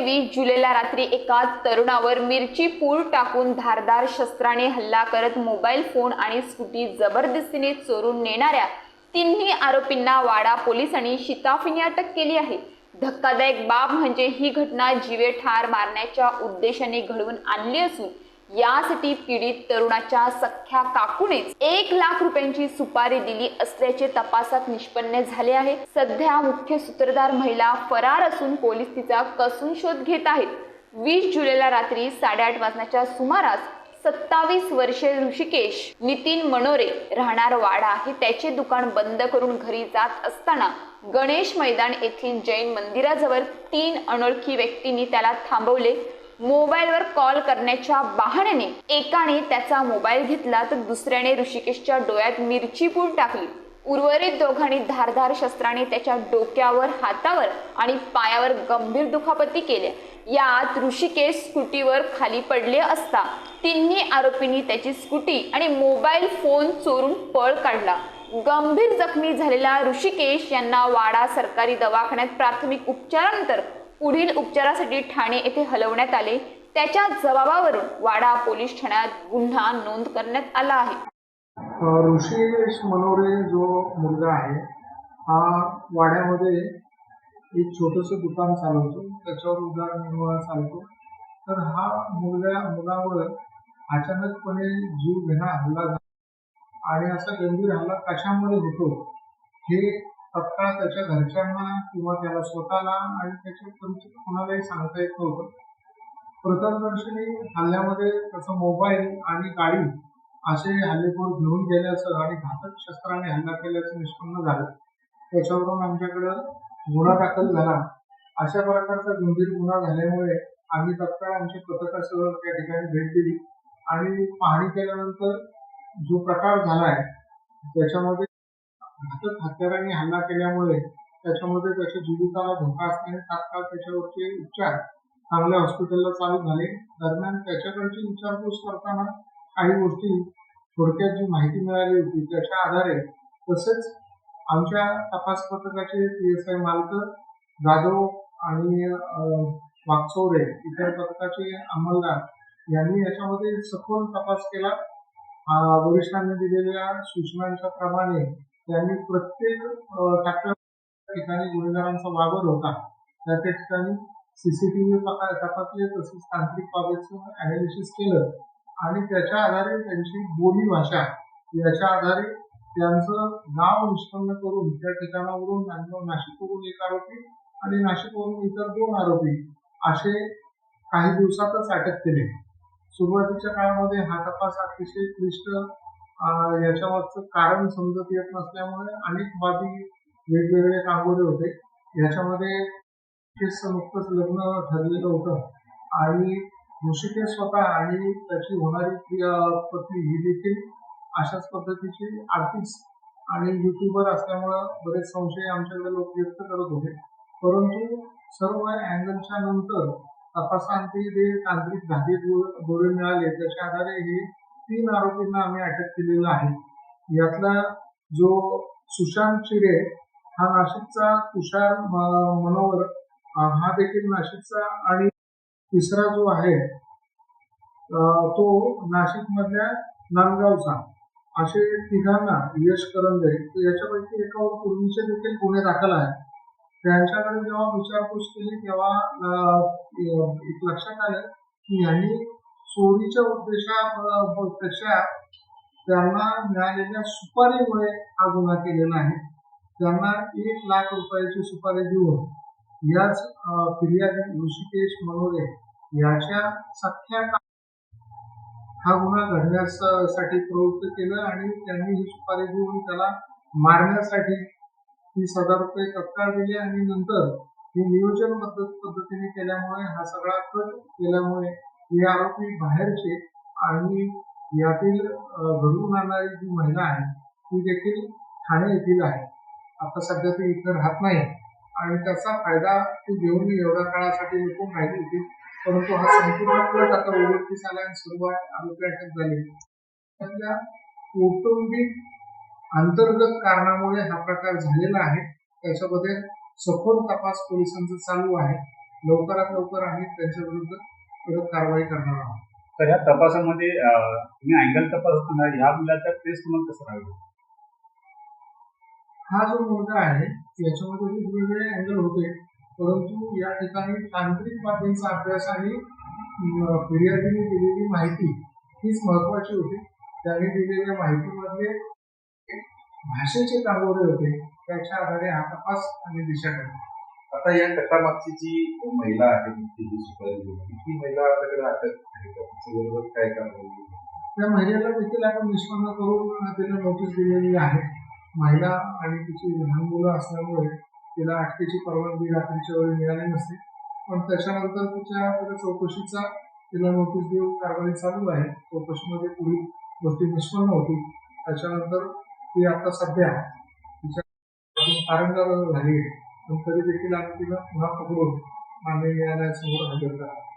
वीस जुलैला रात्री एकाच तरुणावर मिरची पूल टाकून धारदार शस्त्राने हल्ला करत मोबाईल फोन आणि स्कूटी जबरदस्तीने चोरून नेणाऱ्या तिन्ही आरोपींना वाडा पोलिसांनी शिताफीने अटक केली आहे. धक्कादायक बाब म्हणजे ही घटना जीवे ठार मारण्याच्या उद्देशाने घडवून आणली असून यासाठी पीडित तरुणाच्या सख्या काकूनेच एक लाख रुपयांची सुपारी दिली असल्याचे तपासात निष्पन्न झाले आहे. सध्या मुख्य सूत्रधार महिला फरार असून पोलीस तिचा कसून शोध घेत आहेत. वीस जुलैला रात्री साडेआठ वाजण्याच्या सुमारास सत्तावीस वर्षे ऋषिकेश नितीन मनोरे राहणार वाडा हे त्याचे दुकान बंद करून घरी जात असताना गणेश मैदान येथील जैन मंदिराजवळ तीन अनोळखी व्यक्तींनी त्याला थांबवले. मोबाईलवर कॉल करण्याच्या बहाण्याने एकाने त्याचा मोबाईल घेतला तर दुसऱ्याने ऋषिकेशच्या डोळ्यात मिरची पूड टाकली. उर्वरित दोघांनी धारधार शस्त्राने त्याच्या डोक्यावर हातावर आणि पायावर गंभीर दुखापती केल्या. यात ऋषिकेश स्कूटीवर खाली पडले असता तिन्ही आरोपींनी त्याची स्कूटी आणि मोबाईल फोन चोरून पळ काढला. गंभीर जखमी झालेला ऋषिकेश यांना वाडा सरकारी दवाखान्यात प्राथमिक उपचारानंतर पुढील उपचारासाठी ठाणे येथे हलवण्यात आले. त्याच्या जबाबावरून वाडा पोलीस ठाण्यात गुन्हा नोंद करण्यात आला आहे. अ, ऋषिकेश मनोरे जो मुलगा आहे हा वाड्यामध्ये एक छोटंसं दुकान चालवतो. त्याच्यावर उदारनिर्वाह चालतो. तर हा मुलगा मुलावर अचानकपणे जीव घेणा हल्ला झाला. आणि असा गंभीर हल्ला कशामुळे होतो हे तत्काळ त्याच्या घरच्यांना किंवा त्याला स्वतःला आणि त्याच्या परिचित कोणालाही सांगता येत नव्हतं. प्रथमदर्शनी हल्ल्यामध्ये त्याचा मोबाईल आणि गाडी असे हल्लेखोर घेऊन गेल्याचं आणि घातक शस्त्राने हल्ला केल्याचं निष्पन्न झालं. त्याच्यावरून आमच्याकडं गुन्हा दाखल झाला. अशा प्रकारचा गंभीर गुन्हा झाल्यामुळे आम्ही तत्काळ आमच्या पथकासह त्या ठिकाणी भेट दिली आणि पाहणी केल्यानंतर जो प्रकार झालाय त्याच्यामध्ये घातक हत्याराने हल्ला केल्यामुळे त्याच्यामध्ये त्याच्या जीविताला धोका असल्याने तात्काळ त्याच्यावरचे उपचार चांगल्या हॉस्पिटलला चालू झाले. दरम्यान त्याच्याकडची विचारपूस करताना काही गोष्टी थोडक्यात जी माहिती मिळाली होती त्याच्या आधारे तसेच आमच्या तपास पथकाचे पी एस आय मालक जाधव आणि वागचोरे इतर पथकाचे अंमलदार यांनी याच्यामध्ये सखोल तपास केला. वरिष्ठांनी दिलेल्या सूचनांच्या प्रमाणे त्यांनी प्रत्येक अं, ठिकाणी गुन्हेगारांचा वावर होता त्या त्या ठिकाणी सीसीटीव्ही तपासले तसेच तांत्रिक बाबीचं अनालिसिस केलं. आणि त्याच्या आधारे त्यांची बोली भाषा याच्या आधारे त्यांचं नाव निष्पन्न करून त्या ठिकाणावरून नाशिकवरून एक आरोपी आणि नाशिकवरून इतर दोन आरोपी असे काही दिवसातच अटक केले. सुरुवातीच्या काळामध्ये हा तपास अतिशय क्लिष्ट याच्यामागचं कारण समजत येत नसल्यामुळे अनेक बाबी वेगवेगळे कांगोरे होते. याच्यामध्ये ऋषिकेशचं नुकतंच लग्न ठरलेलं होतं. आणि ऋषिकेश स्वतः आणि त्याची होणारी प्रिय- पत्नी ही देखील अशाच पद्धतीची आर्टिस्ट आणि युट्यूबर असल्यामुळं बरेच संशय आमच्याकडे लोक व्यक्त करत होते. परंतु सर्व अँगलच्या नंतर तपासांती जे तांत्रिक धागे गोरे मिळाले. त्याच्या आधारे हे तीन आरोपींना आम्ही अटक केलेलं आहे. यातला जो सुशांत चिरे हा नाशिकचा तुषार मनोहर हा देखील नाशिकचा आणि तिसरा जो आहे तो नाशिक मधल्या नांदगावचा. असे तिघांना यश करंदे याच्यापैकी एकावर पूर्वीचे देखील गुन्हे दाखल आहे त्यांच्याकडे जेव्हा विचारपूस केली तेव्हा एक लक्षात आलं की यांनी चोरीच्या उद्देशापेक्षा त्यांना मिळालेल्या सुपारीमुळे हा गुन्हा केलेला आहे. त्यांना एक लाख रुपयाची सुपारी देऊन याच अं, फिर्यादी ऋषिकेश मनोरे याच्या सख्या हा गुन्हा घडण्यासाठी प्रवृत्त केलं आणि त्यांनी ही सुपारी देऊन त्याला मारण्यासाठी तीस हजार रुपये तत्काळ दिले आणि नंतर ही नियोजन पद्धतीने केल्यामुळे हा सगळा कट केल्यामुळे हे आरोपी बाहेरचे आणि यातील घडवून आणणारी जी महिला आहे ती देखील ठाणे येथील आहे. आता सध्या ती इथं राहत नाही आणि त्याचा फायदा ती घेऊन एवढ्या काळासाठी लपून राहिली होती परंतु हा संपूर्ण कट आता उघडकीस आला आणि सुरुवात आरोपी अटक झाली. त्यातल्या कौटुंबिक अंतर्गत कारणामुळे हा प्रकार झालेला आहे. त्याच्यामध्ये सखोल तपास पोलिसांचा चालू आहे. लवकरात लवकर आम्ही त्यांच्या विरुद्ध कारवाई करणार आहोत. तर ह्या तपासामध्ये तुम्ही अँगल तपासताना ह्या मुलाचा टेस्ट तुम्हाला कसं राहील? हा जो मुलगा आहे याच्यामध्ये वेगवेगळे अँगल होते. परंतु या ठिकाणी तांत्रिक बाबींचा अभ्यास आणि फिर्यादीने दिलेली माहिती हीच महत्वाची होती. त्यांनी दिलेल्या माहितीमधले भाषेचे कांगोरे होते त्याच्या आधारे हा तपास आणि दिशा ठरली आता या कथामागची जी महिला आहे ती जी ती महिला आपल्याकडे अटक आहे का? तिच्याबरोबर काय कारवाई त्या महिलेला देखील आपण निष्पन्न करून तिला नोटीस दिलेली आहे. महिला आणि तिची लहान मुलं असल्यामुळे तिला अटकेची परवानगी रात्रीच्या वेळी मिळाली नसते. पण त्याच्यानंतर तिच्या चौकशीचा तिला नोटीस देऊन कारवाई चालू आहे. चौकशीमध्ये पुढील गोष्टी निष्पन्न होतील त्याच्यानंतर ती आता सध्या तिच्या कारंगार झाली आहे. पण तरी देखील आम्ही तिला पुन्हा पकडून मान्य न्यायालयासमोर हजर करा